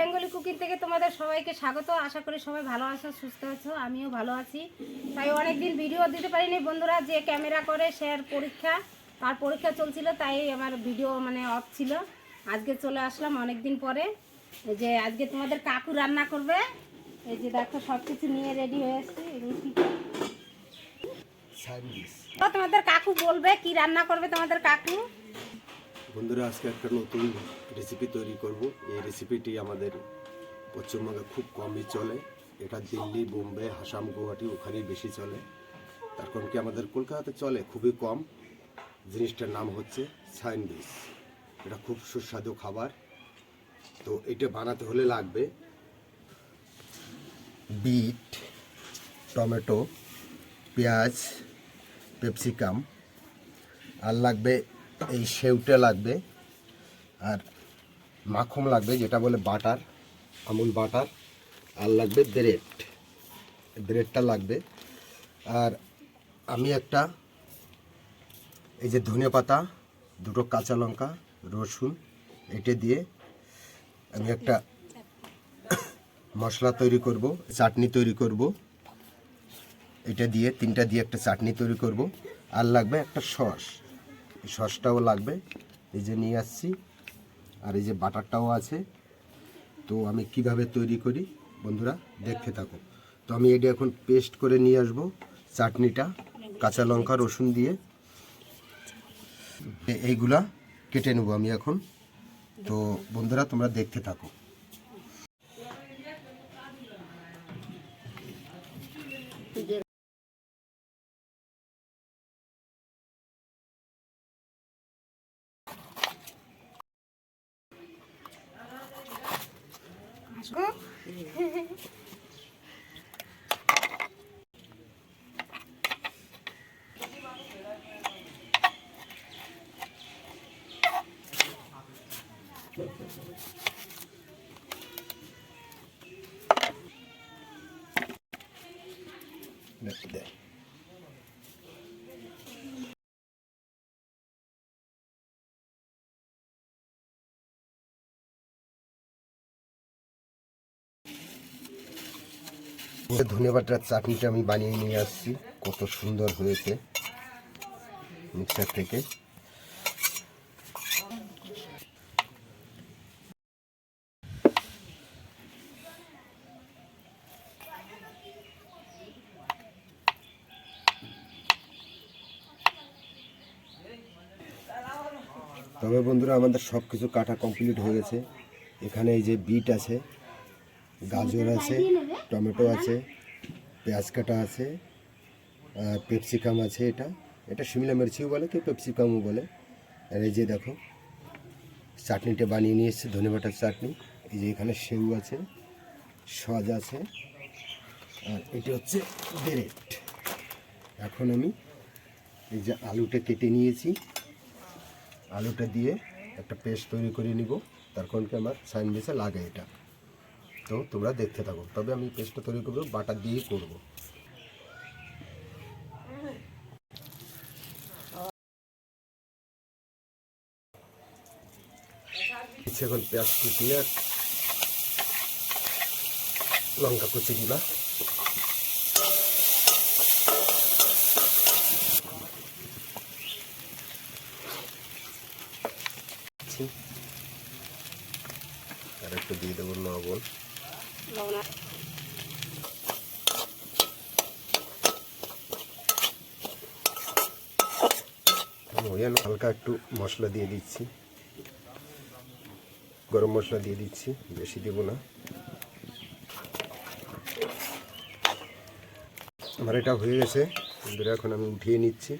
Bengali cooking থেকে তোমাদের সবাইকে স্বাগত। আশা করি সবাই ভালো আছো সুস্থ আছো আমিও ভালো আছি। তাই অনেকদিন ভিডিও দিতে পারিনি বন্ধুরা যে ক্যামেরা করে সে আর পরীক্ষা তার পরীক্ষা চলছিল তাই আমার ভিডিও মানে অফ ছিল। আজকে চলে আসলাম অনেক দিন পরে। এই যে আজকে তোমাদের কাকু রান্না করবে। এই যে দেখো সব কিছু নিয়ে রেডি হয়ে আসছি তোমাদের কাকু বলবে কি রান্না করবে তোমাদের কাকু? বন্ধুরা, আজকে একটা নতুন রেসিপি তৈরি করব। এই রেসিপিটি আমাদের পশ্চিমবঙ্গে খুব কমই চলে। এটা দিল্লি, বোম্বে, আসাম, গুয়াহাটি ওখানেই বেশি চলে। তার কারণ কি আমাদের কলকাতাতে চলে, খুবই কম। জিনিসটার নাম হচ্ছে স্যান্ডউইচ এটা খুব সুস্বাদু খাবার। তো এটা বানাতে হলে লাগবে বিট, টমেটো, পেঁয়াজ পেপসিকাম আর লাগবে এই সেউটা লাগবে আর মাখন লাগবে, যেটা বলে বাটার, আমুল বাটার, আর লাগবে ব্রেড। ব্রেডটা লাগবে। আর আমি একটা, এই যে ধনে পাতা, দুটো কাঁচা লঙ্কা, রসুন এটা দিয়ে আমি একটা মশলা তৈরি করব, চাটনি তৈরি করব। এটা দিয়ে, তিনটা দিয়ে একটা চাটনি তৈরি করব। আর লাগবে একটা সস। সসটাও লাগবে। এই যে নিয়ে আসছি। আর এই যে বাটারটাও আছে। তো আমি কীভাবে তৈরি করি? বন্ধুরা, দেখতে থাকো। তো আমি এটা এখন পেস্ট করে নিয়ে আসব চাটনিটা, কাঁচা লঙ্কা, রসুন দিয়ে। এইগুলা কেটে নেব আমি এখন। তো বন্ধুরা, তোমরা দেখতে থাকো। দে ধন্যবাদটার চাটনিটা আমি বানিয়ে নিয়ে আসছি। কত সুন্দর হয়েছে মিক্সার থেকে। তবে বন্ধুরা, আমাদের সব কিছু কাটা কমপ্লিট হয়ে গেছে। এখানে এই যে বিট আছে, গাজর আছে, টমেটো আছে, পেঁয়াজ কাটা আছে পেপসিকাম আছে এটা। এটা শিমলা মির্চিও বলে কেউ পেপসিকামও বলে। আর এই যে দেখো, চাটনিটা বানিয়ে নিয়ে এসেছে ধনেবাটার চাটনি। এই যে এখানে সেউ আছে, সজ আছে, আর এটা হচ্ছে ব্রেড। এখন আমি এই যে আলুটা কেটে নিয়েছি। আলুটা দিয়ে একটা পেস্ট তৈরি করে নিব। তার কারণ কি আমার স্যান্ডউইচে লাগে এটা। তো তোমরা দেখতে থাকো। তবে আমি পেস্টটা তৈরি করব, বাটার দিয়েই করব। এখন পেঁয়াজ কুচিয়ে লঙ্কা কুচি দিয়ে দেবো লবণ। আমি আমি হালকা একটু মশলা দিয়ে দিচ্ছি। গরম মশলা দিয়ে দিচ্ছি, বেশি দেব না। আমার এটা হয়ে গেছে এখন আমি উঠিয়ে নিচ্ছি।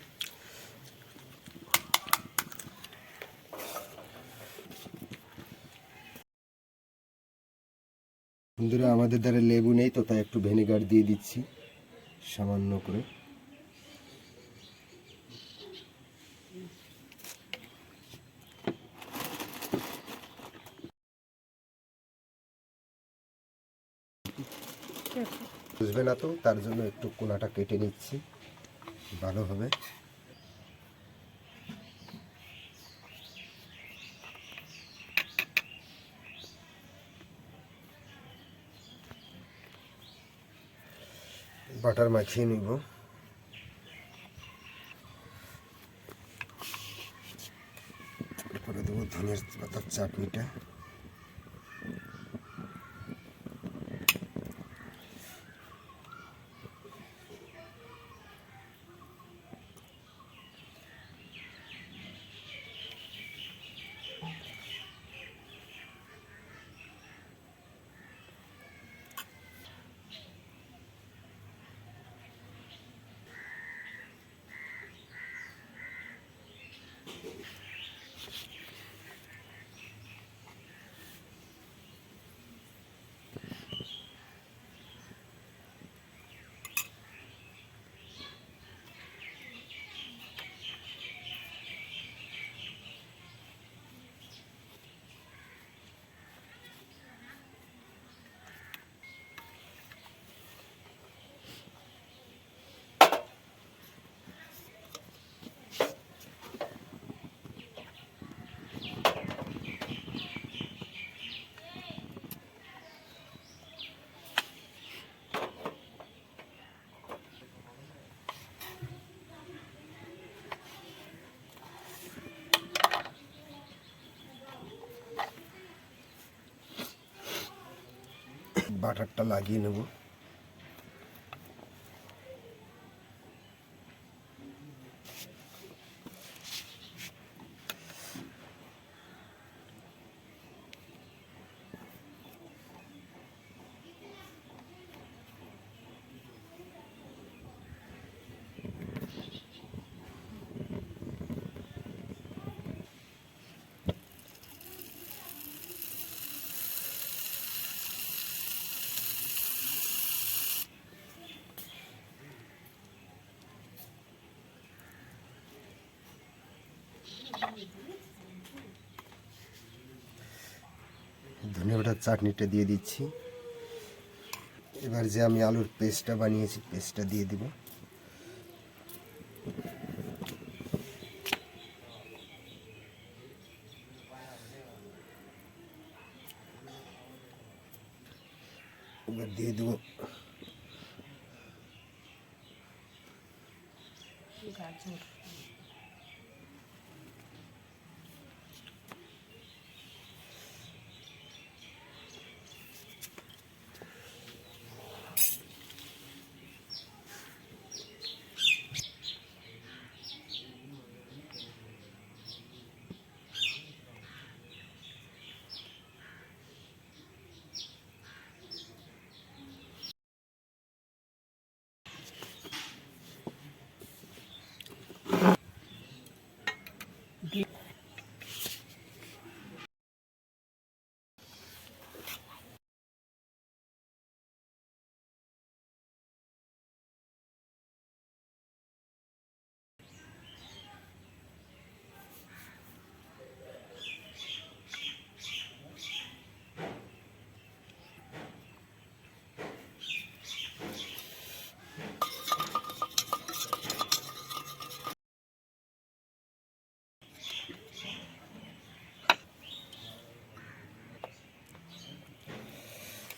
বন্ধুরা, আমাদের দ্বারা লেবু নেই, তো তাই একটু ভিনেগার দিয়ে দিচ্ছি, সামান্য করে। বুঝবে না তো, তার জন্য একটু কোনাটা কেটে নিচ্ছি, ভালো হবে। বাটার মাখিয়ে নিব। তারপরে দেবো ধনের পাতার চাটনিটা। বাটারটা লাগিয়ে নেব। ধনে চাটনিটা দিয়ে দিচ্ছি। এবার যে আমি আলুর পেস্টটা বানিয়েছি পেস্টটা দিয়ে দিব এবার দিয়ে দেবো গাজর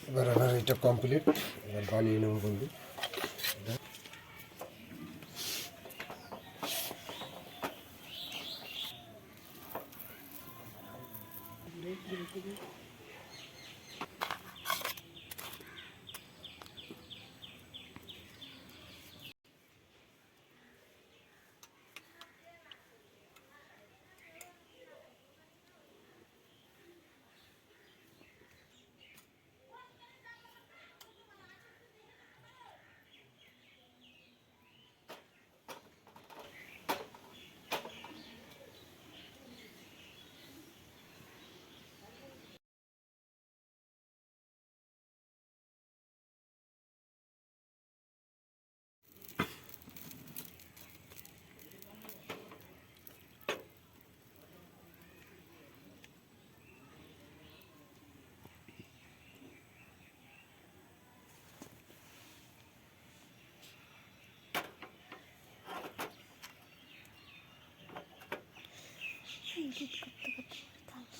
এবার আমার এটা কমপ্লিট এবার বানিয়ে নেব বন্ধু এডিট করতে করতে কোথায়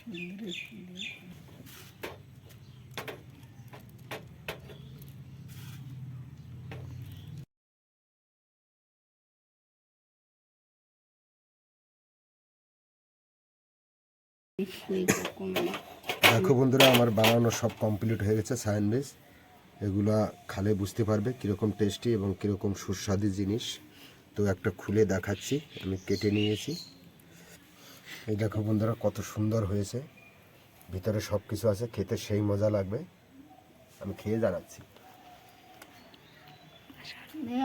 সুন্দর সুন্দর দেখো বন্ধুরা, আমার বানানো সব কমপ্লিট হয়ে গেছে সায়ন বেস এগুলা খালে বুঝতে পারবে কীরকম টেস্টি এবং কীরকম সুস্বাদু জিনিস। তো একটা খুলে দেখাচ্ছি, আমি কেটে নিয়েছি। এই দেখো বন্ধুরা, কত সুন্দর হয়েছে। ভিতরে সব কিছু আছে, খেতে সেই মজা লাগবে। আমি খেয়ে জানাচ্ছি।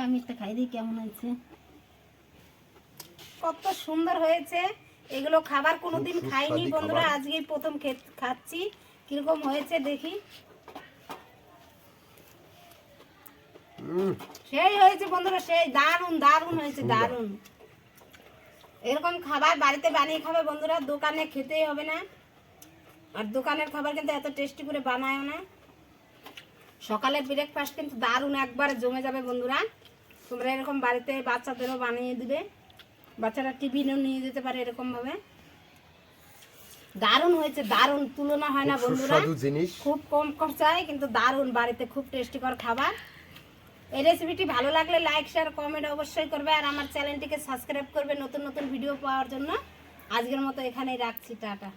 আমি একটা খাই দিই কেমন হয়েছে। কত সুন্দর হয়েছে। এগুলো খাবার কোনোদিন খাইনি বন্ধুরা। আজকেই প্রথম খাচ্ছি। কীরকম হয়েছে দেখি। সেই হয়েছে বন্ধুরা সেই দারুণ দারুণ হয়েছে। দারুণ। এরকম খাবার বাড়িতে বানিয়ে খাবে বন্ধুরা দোকানে খেতেই হবে না। আর দোকানের খাবার কিন্তু এত টেস্টি করে বানায় না। সকালের ব্রেকফাস্ট কিন্তু দারুণ একবারে জমে যাবে বন্ধুরা। তোমরা এরকম বাড়িতে বাচ্চাদেরও বানিয়ে দিবে। বাচ্চারা টিফিনও নিয়ে যেতে পারে এরকমভাবে। দারুণ হয়েছে দারুণ তুলনা হয় না বন্ধুরা। জিনিস। খুব কম খরচায় কিন্তু দারুণ বাড়িতে খুব টেস্টিকর খাবার। এই রেসিপিটি ভালো লাগলে লাইক শেয়ার কমেন্ট অবশ্যই করবে আর আমার চ্যানেলটিকে সাবস্ক্রাইব করবে নতুন নতুন ভিডিও পাওয়ার জন্য। আজকের মতো এখানেই রাখছি টাটা।